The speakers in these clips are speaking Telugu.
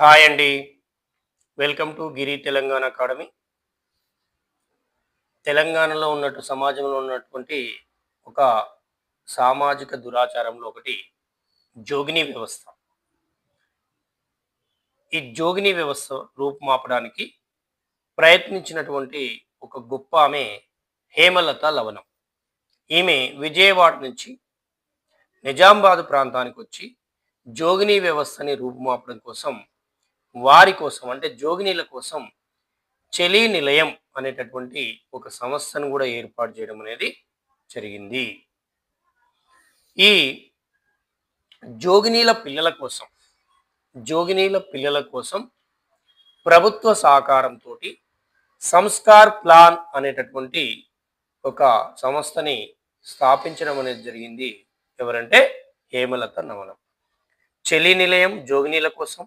హాయ్ అండి. Welcome to Giri Telangana academy. తెలంగాణలో ఉన్నట్టు సమాజంలో ఉన్నటువంటి ఒక సామాజిక దురాచారంలో ఒకటి జోగిని వ్యవస్థ. ఈ జోగిని వ్యవస్థ రూపుమాపడానికి ప్రయత్నించినటువంటి ఒక గొప్ప ఆమె హేమలత లవణం. ఈమె విజయవాడ నుంచి నిజామాబాద్ ప్రాంతానికి వచ్చి జోగిని వ్యవస్థని రూపుమాపడం కోసం వారి కోసం అంటే జోగినీల కోసం చలి నిలయం అనేటటువంటి ఒక సంస్థను కూడా ఏర్పాటు చేయడం అనేది జరిగింది. ఈ జోగినీల పిల్లల కోసం జోగినీల పిల్లల కోసం ప్రభుత్వ సహకారంతో సంస్కార్ ప్లాన్ అనేటటువంటి ఒక సంస్థని స్థాపించడం అనేది జరిగింది. ఎవరంటే హేమలత నవనం చెలి నిలయం జోగినీల కోసం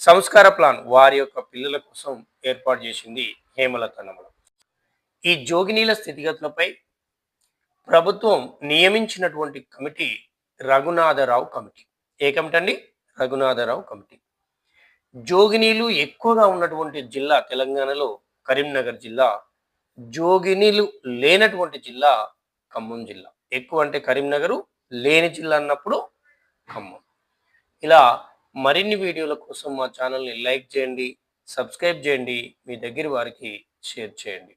సంస్కార ప్లాన్ వారి యొక్క పిల్లల కోసం ఏర్పాటు చేసింది హేమలత నమనం. ఈ జోగినీల స్థితిగతులపై ప్రభుత్వం నియమించినటువంటి కమిటీ రఘునాథరావు కమిటీ. ఏ కమిటీ అండి? రఘునాథరావు కమిటీ. జోగినీలు ఎక్కువగా ఉన్నటువంటి జిల్లా తెలంగాణలో కరీంనగర్ జిల్లా జోగినీలు లేనటువంటి జిల్లా ఖమ్మం జిల్లా. ఎక్కువ అంటే కరీంనగరు లేని జిల్లా అన్నప్పుడు ఖమ్మం. ఇలా మరిన్ని వీడియోల కోసం మా ఛానల్ని లైక్ చేయండి సబ్స్క్రైబ్ చేయండి మీ దగ్గర వారికి షేర్ చేయండి.